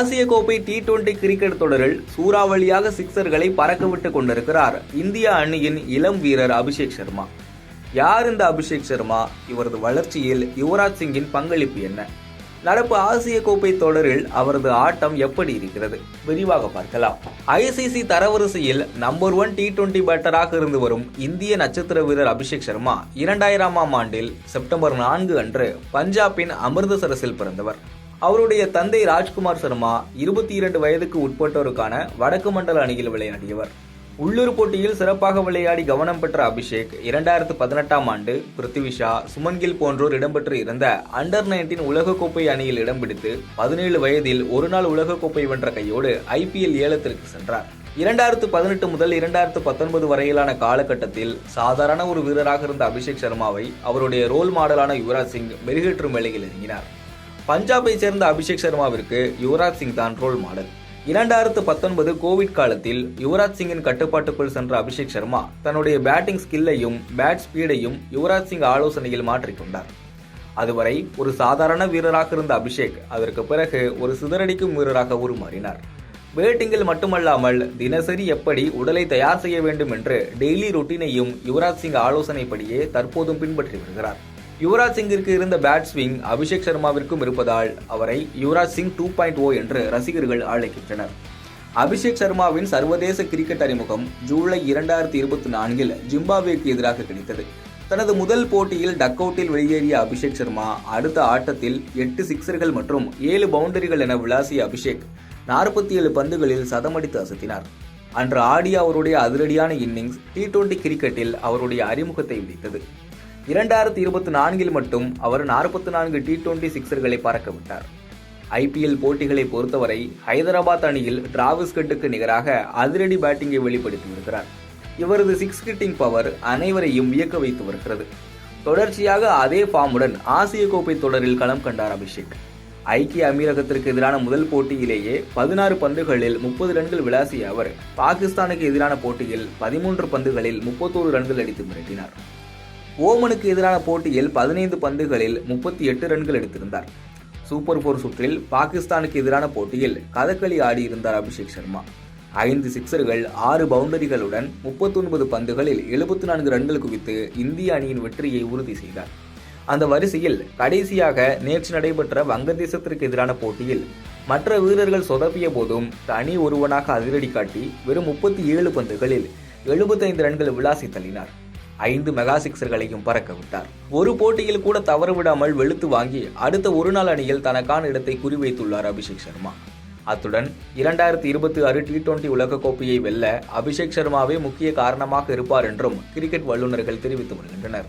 ஆசிய கோப்பை T twenty cricket தொடரில் சூறாவளியாக சிக்சர்களை பறக்கவிட்டுக் கொண்டிருக்கிறார் இந்திய அணியின் இளம் வீரர் அபிஷேக் சர்மா. யார் இந்த அபிஷேக் சர்மா? இவரது வளர்ச்சியில் யுவராஜ் சிங்கின் பங்களிப்பு என்ன? நடப்பு ஆசிய கோப்பை தொடரில் அவரது ஆட்டம் எப்படி இருக்கிறது? விரிவாக பார்க்கலாம். ஐசிசி தரவரிசையில் நம்பர் ஒன் டி டுவெண்டி பேட்டராக இருந்து வரும் இந்திய நட்சத்திர வீரர் அபிஷேக் சர்மா இரண்டாயிரமாம் ஆண்டில் செப்டம்பர் நான்கு அன்று பஞ்சாபின் அமிர்தசரஸில் பிறந்தவர். அவருடைய தந்தை ராஜ்குமார் சர்மா இருபத்தி இரண்டு வயதுக்கு உட்பட்டோருக்கான வடக்கு மண்டல அணியில் விளையாடியவர். உள்ளூர் போட்டியில் சிறப்பாக விளையாடி கவனம் பெற்ற அபிஷேக் இரண்டாயிரத்து பதினெட்டாம் ஆண்டு பிருத்திவிஷா சுமன்கில் போன்றோர் இடம்பெற்று இருந்த அண்டர் நைன்டீன் உலகக்கோப்பை அணியில் இடம் பிடித்து பதினேழு வயதில் ஒருநாள் உலகக்கோப்பை வென்ற கையோடு ஐபிஎல் ஏலத்திற்கு சென்றார். இரண்டாயிரத்து பதினெட்டு முதல் இரண்டாயிரத்து பத்தொன்பது வரையிலான காலகட்டத்தில் சாதாரண ஒரு வீரராக இருந்த அபிஷேக் சர்மாவை அவருடைய ரோல் மாடலான யுவராஜ் சிங் மெருகேற்றும் வேலையில் இறங்கினார். பஞ்சாபை சேர்ந்த அபிஷேக் சர்மாவிற்கு யுவராஜ் சிங் தான் ரோல் மாடல். இரண்டாயிரத்து பத்தொன்பது கோவிட் காலத்தில் யுவராஜ் சிங்கின் கட்டுப்பாட்டுக்குள் சென்ற அபிஷேக் சர்மா தன்னுடைய பேட்டிங் ஸ்கில்லையும் பேட் ஸ்பீடையும் யுவராஜ் சிங் ஆலோசனையில் மாற்றிக்கொண்டார். அதுவரை ஒரு சாதாரண வீரராக இருந்த அபிஷேக் அதற்கு பிறகு ஒரு சிதறடிக்கும் வீரராக உருமாறினார். பேட்டிங்கில் மட்டுமல்லாமல் தினசரி எப்படி உடலை தயார் செய்ய வேண்டும் என்று டெய்லி ரொட்டீனையும் யுவராஜ் சிங் ஆலோசனைப்படியே தற்போதும் பின்பற்றி வருகிறார். யுவராஜ் சிங்கிற்கு இருந்த பேட் ஸ்விங் அபிஷேக் சர்மாவிற்கும் இருப்பதால் அவரை Yuvraj Singh two point O என்று ரசிகர்கள் அழைக்கின்றனர். அபிஷேக் சர்மாவின் சர்வதேச கிரிக்கெட் அறிமுகம் ஜூலை இரண்டாயிரத்தி இருபத்தி நான்கில் ஜிம்பாப்வேக்கு எதிராக கிடைத்தது. தனது முதல் போட்டியில் டக் அவுட்டில் வெளியேறிய அபிஷேக் சர்மா அடுத்த ஆட்டத்தில் எட்டு சிக்சர்கள் மற்றும் ஏழு பவுண்டரிகள் என விளாசிய அபிஷேக் நாற்பத்தி ஏழு பந்துகளில் சதமடித்து அசத்தினார். அன்று ஆடிய அவருடைய அதிரடியான இன்னிங்ஸ் டி டுவெண்டி கிரிக்கெட்டில் அவருடைய அறிமுகத்தை விதித்தது இரண்டாயிரத்தி இருபத்தி நான்கில் மட்டும் அவர் நாற்பத்தி நான்கு டி டுவெண்டி சிக்ஸர்களை பறக்க விட்டார் ஐபிஎல் போட்டிகளை பொறுத்தவரை ஹைதராபாத் அணியில் டிராவிஸ் கட்டுக்கு நிகராக அதிரடி பேட்டிங்கை வெளிப்படுத்தி வருகிறார் இவரது சிக்ஸ் கிட்டிங் பவர் அனைவரையும் வியக்க வைத்து வருகிறது. தொடர்ச்சியாக அதே ஃபார்முடன் ஆசிய கோப்பை தொடரில் களம் கண்டார் அபிஷேக். ஐக்கிய அமீரகத்திற்கு எதிரான முதல் போட்டியிலேயே பதினாறு பந்துகளில் முப்பது ரன்கள் விளாசிய அவர் பாகிஸ்தானுக்கு எதிரான போட்டியில் பதிமூன்று பந்துகளில் முப்பத்தோரு ரன்கள் அடித்து மிரட்டினார். ஓமனுக்கு எதிரான போட்டியில் பதினைந்து பந்துகளில் முப்பத்தி எட்டு ரன்கள் எடுத்திருந்தார். சூப்பர் போர் சுற்றில் பாகிஸ்தானுக்கு எதிரான போட்டியில் கதகளி ஆடியிருந்தார் அபிஷேக் சர்மா. ஐந்து சிக்சர்கள் ஆறு பவுண்டரிகளுடன் முப்பத்தொன்பது பந்துகளில் எழுபத்தி நான்கு ரன்கள் குவித்து இந்திய அணியின் வெற்றியை உறுதி செய்தார். அந்த வரிசையில் கடைசியாக நேற்று நடைபெற்ற வங்கதேசத்திற்கு எதிரான போட்டியில் மற்ற வீரர்கள் சொதப்பிய போதும் தனி ஒருவனாக அதிரடி காட்டி வெறும் முப்பத்தி ஏழு பந்துகளில் எழுபத்தைந்து ரன்கள் விளாசி தள்ளினார். ஐந்து மெகா சிக்சர்களையும் பறக்க விட்டார். ஒரு போட்டியில் கூட தவறுவிடாமல் வெளுத்து வாங்கி அடுத்த ஒரு நாள் அணியில் தனக்கான இடத்தை குறிவைத்துள்ளார் அபிஷேக் சர்மா. அத்துடன் இரண்டாயிரத்தி இருபத்தி ஆறு டி டுவெண்டி உலகக்கோப்பையை வெல்ல அபிஷேக் சர்மாவே முக்கிய காரணமாக இருப்பார் என்றும் கிரிக்கெட் வல்லுநர்கள் தெரிவித்து வருகின்றனர்.